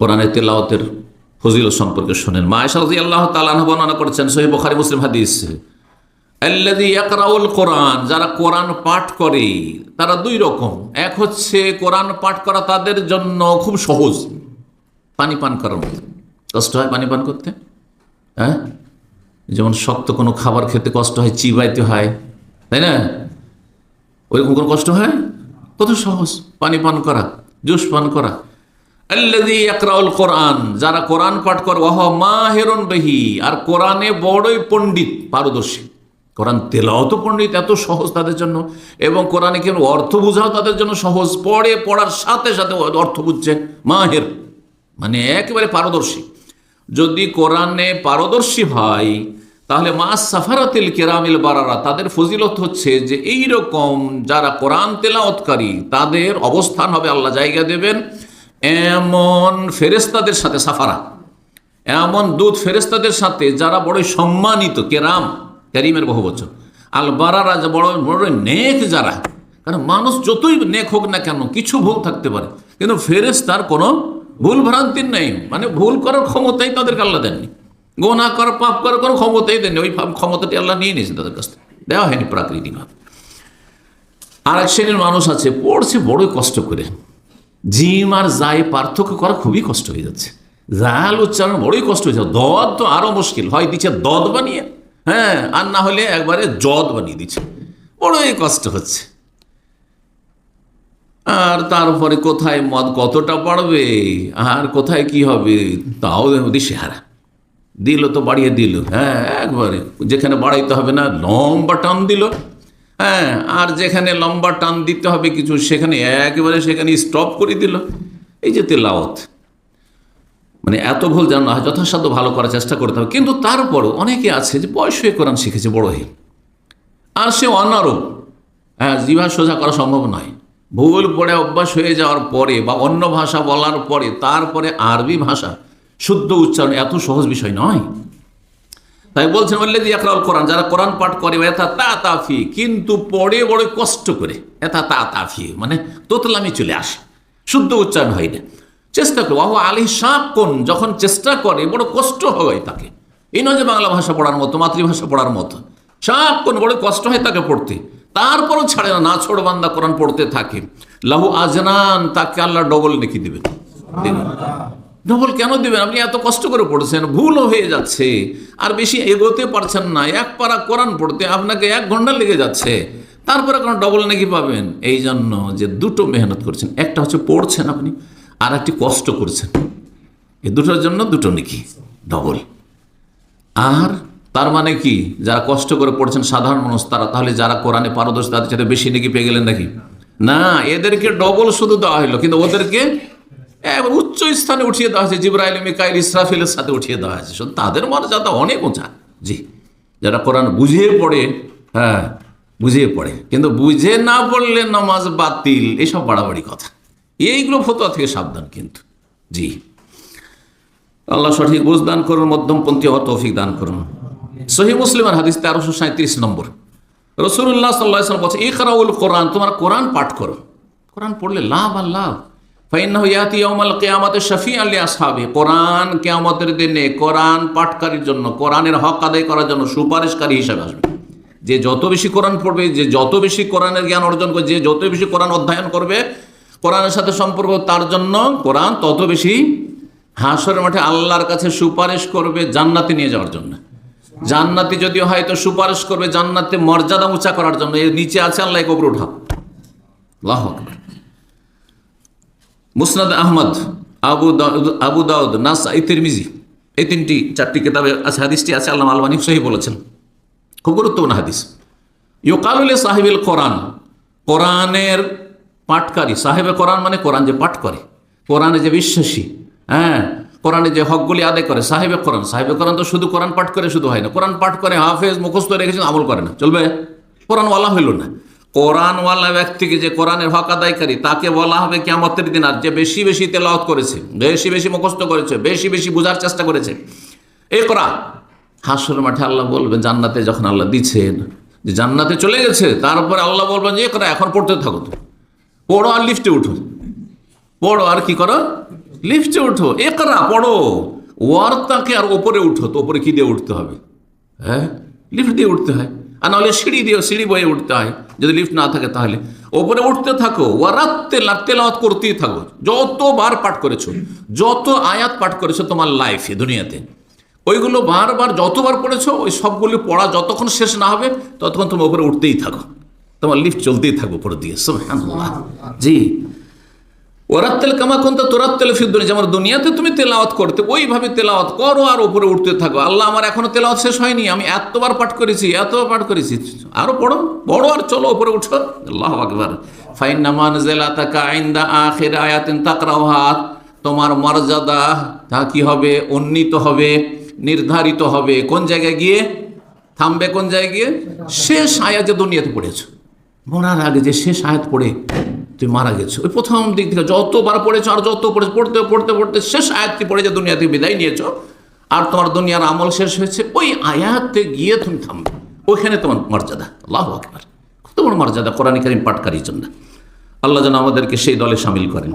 কোরআনের তেলাওয়াতের ফজিল সম্পর্কে শোনেন। মা আয়সা আল্লাহ তালাহ বর্ণনা করেছেন সহি বখারি মুসলিম হাদিস। আল্লাদি ইয়াকরাউল কোরআন, যারা কোরআন পাঠ করে, তারা দুই রকম। এক হচ্ছে কোরআন পাঠ করা তাদের জন্য খুব সহজ। পানি পান করার মতো। কষ্ট হয় পানি পান করতে? হ্যাঁ? যেমন শক্ত কোনো খাবার খেতে কষ্ট হয়, চিবাইতে হয়, তাই না? ওইরকম কোনো কষ্ট হয়? কত সহজ। পানি পান করা, জুস পান করা। আল্লাদি আকরাউল কোরআন যারা কোরআন পাঠ করে ওহ মাহেরন বেহি, আর কোরআনে বড়ই পণ্ডিত, পারদর্শী। কোরআন তেলাও তো পণ্ডিত, এত সহজ তাদের জন্য, এবং কোরআনে কেন অর্থ বোঝাও তাদের জন্য সহজ, পড়ে, পড়ার সাথে সাথে অর্থ বুঝছে, মাহের মানে একেবারে পারদর্শী। যদি কোরআনে পারদর্শী হয় তাহলে মা সাফারাতিল কেরামিল বারারা, তাদের ফজিলত হচ্ছে যে এই রকম যারা কোরআন তেলাওতকারী তাদের অবস্থান হবে আল্লাহ জায়গা দেবেন এমন ফেরেস্তাদের সাথে সাফারা, এমন দুধ ফেরেস্তাদের সাথে যারা বড়ই সম্মানিত, কেরাম ক্যারিমের বহু বছর। আল বারারা যে বড় বড় নেক যারা, কারণ মানুষ যতই নেক হোক না কেন, কিছু ভুল থাকতে পারে। কিন্তু ফেরেস্তার কোনো ভুল ভ্রান্তির নেই মানে ভুল করার ক্ষমতাই তাদেরকে আল্লাহ দেননি। গোনা করার পাপ করার কোনো ক্ষমতাই দেননি, ওই ক্ষমতাটি আল্লাহ নিয়ে নিয়েছেন তাদের কাছ থেকে। দেওয়া হয়নি প্রাকৃতিকভাবে। আর এক শ্রেণির মানুষ আছে, পড়ছে বড়ই কষ্ট করে। জিম আর জায় পার্থক্য করা খুবই কষ্ট হয়ে যাচ্ছে। জাল উচ্চারণ বড়ই কষ্ট হয়ে যাচ্ছে। দদ তো আরও মুশকিল। হয় দিচ্ছে দদ বানিয়ে। হ্যাঁ আর না হলে একবারে জদ বানিয়ে দিচ্ছে। বড়ই কষ্ট হচ্ছে। আর তারপরে কোথায় মদ কতটা বাড়বে? আর কোথায় কি হবে? তাও দিশেহারা দিল তো বাড়িয়ে দিল। হ্যাঁ একবারে। যেখানে বাড়াইতে হবে না, লম্বা টান দিল। হ্যাঁ আর যেখানে লম্বা টান দিতে হবে কিছু, সেখানে একেবারে সেখানে স্টপ করে দিল। এই যে তেলাওত মানে এত ভুল যেন না, যথাসাধ্য ভালো করার চেষ্টা করতে হবে। কিন্তু তারপরও অনেকে আছে যে বয়স হয়ে কোরআন শিখেছে, বড় হয়ে। আর সে অনারব হ্যাঁ জিভা সোজা করা সম্ভব নয়। ভূগোল পড়ে অভ্যাস হয়ে যাওয়ার পরে বা অন্য ভাষা বলার পরে, তারপরে আরবি ভাষা, শুদ্ধ উচ্চারণ এত সহজ বিষয় নয়। তাই বলছেন ওল্লেদি আকরাল কোরআন যারা কোরআন পাঠ করে এথা তা তাফি কিন্তু পড়ে বড় কষ্ট করে এথা তা তাফি মানে তোতলামি চলে আসে, শুদ্ধ উচ্চারণ হয় না। চেষ্টা করে বাহু আলী সাপ কোন যখন চেষ্টা করে, বড় কষ্ট হয় তাকে। এই নয় যে বাংলা ভাষা পড়ার মতো, মাতৃভাষা পড়ার মতো। সাপ কোন বড় কষ্ট হয় তাকে পড়তে। তারপরও ছাড়ে না না ছোড় বান্দা কোরআন পড়তে থাকে। লাহু আজনান, তাকে আল্লাহ ডবল নেকি দেবেন। ডবল কেন দেবেন? আপনি এত কষ্ট করে পড়ছেন, ভুলও হয়ে যাচ্ছে। আর বেশি এগোতে পারছেন না, এক পারা কোরআন পড়তে আপনাকে এক ঘণ্টা লেগে যাচ্ছে। তারপরে কোনো ডবল নাকি পাবেন? এই জন্য যে দুটো মেহনত করছেন, একটা হচ্ছে পড়ছেন আপনি, আর একটি কষ্ট করছেন। এই দুটোর জন্য দুটো নাকি? ডবল আর তার মানে কি? যারা কষ্ট করে পড়ছেন, সাধারণ মানুষ, তারা তাহলে যারা কোরআনে পারদর্শী, তাদের সাথে বেশি নাকি পেয়ে গেলেন নাকি? না, এদেরকে ডবল শুধু দেওয়া হলো কিন্তু ওদেরকে এবার উচ্চ স্থানে উঠিয়ে দেওয়া হয়েছে, জিব্রাইল, মিকাইল, ইসরাফিলের সাথে উঠিয়ে দেওয়া হয়েছে। তাদের মর্যাদা অনেক উঁচা। জি, যারা কোরআন বুঝিয়ে পড়ে হ্যাঁ বুঝিয়ে পড়ে, কিন্তু বুঝে না পড়লে নামাজ বাতিল, এসব বাড়াবাড়ি কথা। এইগুলো ফতোয়া থেকে সাবধান কিন্তু। জি। আল্লাহ সঠিক বুঝ দান করুন, মধ্যমপন্থী হওয়া তৌফিক দান করুন। সহি মুসলিমের হাদিস তেরোশো সাঁত্রিশ নম্বর। রসুল্লাহ সাল্লাহ বলছে ইকরাউল কোরআন তোমার কোরআন পাঠ করো। কোরআন পড়লে লাভ আর লাভ। শফি পাঠকারীর জন্য হক আদায় করার জন্য সুপারিশকারী হিসাবে আসবে। যে যত বেশি পড়বে, যে যত বেশি জ্ঞান অর্জন করবে, যে যত বেশি অধ্যয়ন করবে, কোরআনের সাথে সম্পর্ক, তার জন্য কোরআন তত বেশি হাসরের মাঠে আল্লাহর কাছে সুপারিশ করবে জান্নাতে নিয়ে যাওয়ার জন্য। জান্নাতি যদিও হয়তো সুপারিশ করবে জান্নাতে মর্যাদা উঁচা করার জন্য। এর নিচে আছে আল্লাহ কবর উঠা আল্লাহ আকবার। মুসনাদ আহমদ, আবু আবু দাউদ নাসা এই তিরমিজি, এই তিনটি, চারটি কিতাবে আছে, হাদিসটি আছে আল্লাহ আলমানি সহি বলেছেন। খুব গুরুত্বপূর্ণ হাদিস। ইউকালুল সাহেবুল কোরআন, কোরআনের পাঠকারী, সাহেবে কোরআন মানে কোরআন যে পাঠ করে, কোরআনে যে বিশ্বাসী হ্যাঁ কোরআনে যে হকগুলি আদায় করে, সাহেবে কোরআন সাহেবে কোরআন তো শুধু কোরআন পাঠ করে শুধু হয় না, কোরআন পাঠ করে হাফেজ মুখস্থ রেখেছেন আমল করে না, চলবে? কোরআনওয়ালা হইল না। কোরআনওয়ালা ব্যক্তিকে যে কোরআনের হক আদায়কারী, তাকে বলা হবে কেমতের দিন আর যে বেশি বেশি তেলাওত করেছে, বেশি বেশি মুখস্থ করেছে, বেশি বেশি বোঝার চেষ্টা করেছে। এই কোরআন। হাসর মাঠে আল্লাহ বলবেন, জান্নাতে যখন আল্লাহ দিচ্ছেন, যে জান্নাতে চলে গেছে, তারপরে আল্লাহ বলবেন যে করা এখন পড়তে থাকো তো পড়ো আর লিফটে উঠো। পড়ো আর কি করো? লিফটে উঠো। এ একরা পড়ো। ওয়ার্তাকে আর ওপরে উঠো, তো ওপরে কি দিয়ে উঠতে হবে? হ্যাঁ? লিফট দিয়ে উঠতে হয়। আর নাহলে সিঁড়ি দিয়ে সিঁড়ি বয়ে উঠতে হয়। যদি লিফট না থাকে তাহলে। ওপরে উঠতে থাকো ওয়ারাত্তে তেলাওয়াত করতেই থাকো। যতবার পাঠ করেছ, যত আয়াত পাঠ করেছ তোমার লাইফে দুনিয়াতে। ওইগুলো বারবার যতবার পড়েছো, ওই সবগুলো পড়া যতক্ষণ শেষ না হবে, ততক্ষণ তুমি ওপরে উঠতেই থাকো। তোমার লিফট চলতেই থাকো উপরে দিয়ে। সুবহানাল্লাহ। জি। ওরাত্তেল কামা কোনটা তোরাত্তেল ফিদ্দুনি যেমন দুনিয়াতে তুমি তেলাওয়াত করতে, ওইভাবে তেলাওয়াত করো আর উপরে উঠতে থাকো। আল্লাহ আমার এখনও তেলাওয়াত শেষ হয়নি, আমি এতবার পাঠ করেছি, এতবার পাঠ করেছি। আরও পড়ো পড়ো আর চলো উপরে উঠো। আল্লাহ আকবার। ফাইন নামান জেলা তাকা আইন্দা আখির আয়াতিন তাকরাওহাত তোমার মর্যাদা, তা কি হবে? উন্নীত হবে, নির্ধারিত হবে। কোন জায়গায় গিয়ে? থামবে কোন জায়গায় গিয়ে? শেষ আয়াত যে দুনিয়াতে পড়েছ। মরার আগে যে শেষ আয়াত পড়ে তুমি মারা গেছো ওই প্রথম দিক থেকে যতবার পড়েছো আর যত পড়েছো, পড়তে পড়তে পড়তে শেষ আয়াতটি পড়ে যে দুনিয়া থেকে বিদায় নিয়েছো, আর তোমার দুনিয়ার আমল শেষ হয়েছে, ওই আয়াতে গিয়ে তুমি থামবে। ওইখানে তোমার মর্যাদা। আল্লাহ আকবার। কত বড় মর্যাদা কোরআন করিম পাঠকারীর জন্য। আল্লাহ যেন আমাদেরকে সেই দলে সামিল করেন।